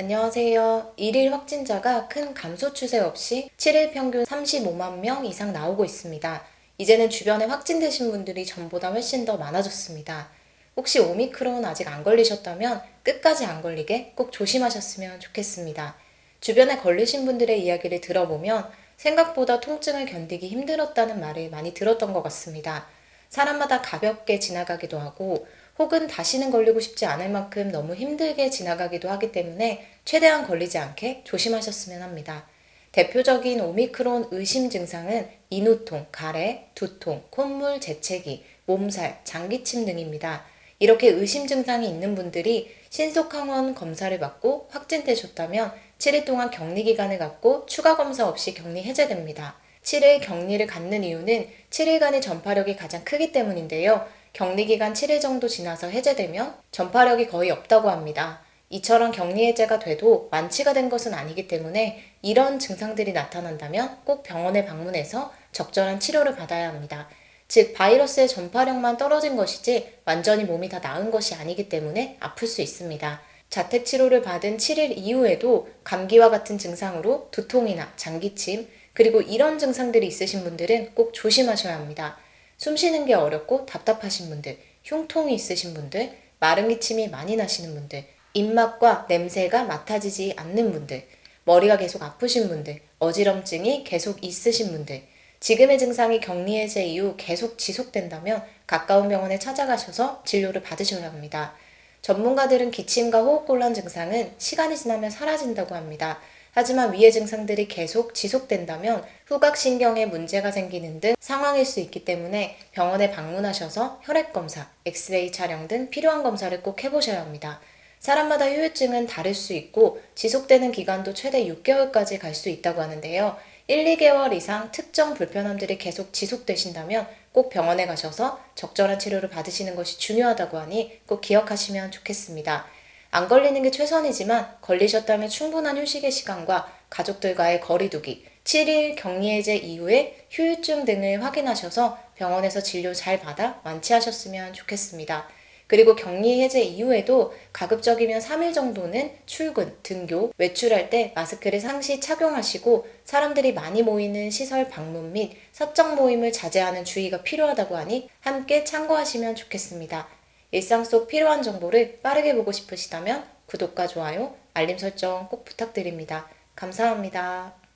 안녕하세요. 1일 확진자가 큰 감소 추세 없이 7일 평균 35만 명 이상 나오고 있습니다. 이제는 주변에 확진되신 분들이 전보다 훨씬 더 많아졌습니다. 혹시 오미크론 아직 안 걸리셨다면 끝까지 안 걸리게 꼭 조심하셨으면 좋겠습니다. 주변에 걸리신 분들의 이야기를 들어보면 생각보다 통증을 견디기 힘들었다는 말을 많이 들었던 것 같습니다. 사람마다 가볍게 지나가기도 하고 혹은 다시는 걸리고 싶지 않을 만큼 너무 힘들게 지나가기도 하기 때문에 최대한 걸리지 않게 조심하셨으면 합니다. 대표적인 오미크론 의심 증상은 인후통, 가래, 두통, 콧물, 재채기, 몸살, 장기침 등입니다. 이렇게 의심 증상이 있는 분들이 신속 항원 검사를 받고 확진되셨다면 7일 동안 격리 기간을 갖고 추가 검사 없이 격리 해제됩니다. 7일 격리를 갖는 이유는 7일간의 전파력이 가장 크기 때문인데요. 격리 기간 7일 정도 지나서 해제되면 전파력이 거의 없다고 합니다. 이처럼 격리 해제가 돼도 완치가 된 것은 아니기 때문에 이런 증상들이 나타난다면 꼭 병원에 방문해서 적절한 치료를 받아야 합니다. 즉, 바이러스의 전파력만 떨어진 것이지 완전히 몸이 다 나은 것이 아니기 때문에 아플 수 있습니다. 자택 치료를 받은 7일 이후에도 감기와 같은 증상으로 두통이나 장기침, 그리고 이런 증상들이 있으신 분들은 꼭 조심하셔야 합니다. 숨 쉬는 게 어렵고 답답하신 분들, 흉통이 있으신 분들, 마른 기침이 많이 나시는 분들, 입맛과 냄새가 맡아지지 않는 분들, 머리가 계속 아프신 분들, 어지럼증이 계속 있으신 분들, 지금의 증상이 격리 해제 이후 계속 지속된다면 가까운 병원에 찾아가셔서 진료를 받으셔야 합니다. 전문가들은 기침과 호흡곤란 증상은 시간이 지나면 사라진다고 합니다. 하지만 위의 증상들이 계속 지속된다면 후각신경에 문제가 생기는 등 상황일 수 있기 때문에 병원에 방문하셔서 혈액검사, 엑스레이 촬영 등 필요한 검사를 꼭 해보셔야 합니다. 사람마다 후유증은 다를 수 있고 지속되는 기간도 최대 6개월까지 갈 수 있다고 하는데요. 1, 2개월 이상 특정 불편함들이 계속 지속되신다면 꼭 병원에 가셔서 적절한 치료를 받으시는 것이 중요하다고 하니 꼭 기억하시면 좋겠습니다. 안 걸리는 게 최선이지만 걸리셨다면 충분한 휴식의 시간과 가족들과의 거리두기, 7일 격리 해제 이후에 후유증 등을 확인하셔서 병원에서 진료 잘 받아 완치하셨으면 좋겠습니다. 그리고 격리 해제 이후에도 가급적이면 3일 정도는 출근, 등교, 외출할 때 마스크를 상시 착용하시고 사람들이 많이 모이는 시설 방문 및 사적 모임을 자제하는 주의가 필요하다고 하니 함께 참고하시면 좋겠습니다. 일상 속 필요한 정보를 빠르게 보고 싶으시다면 구독과 좋아요, 알림 설정 꼭 부탁드립니다. 감사합니다.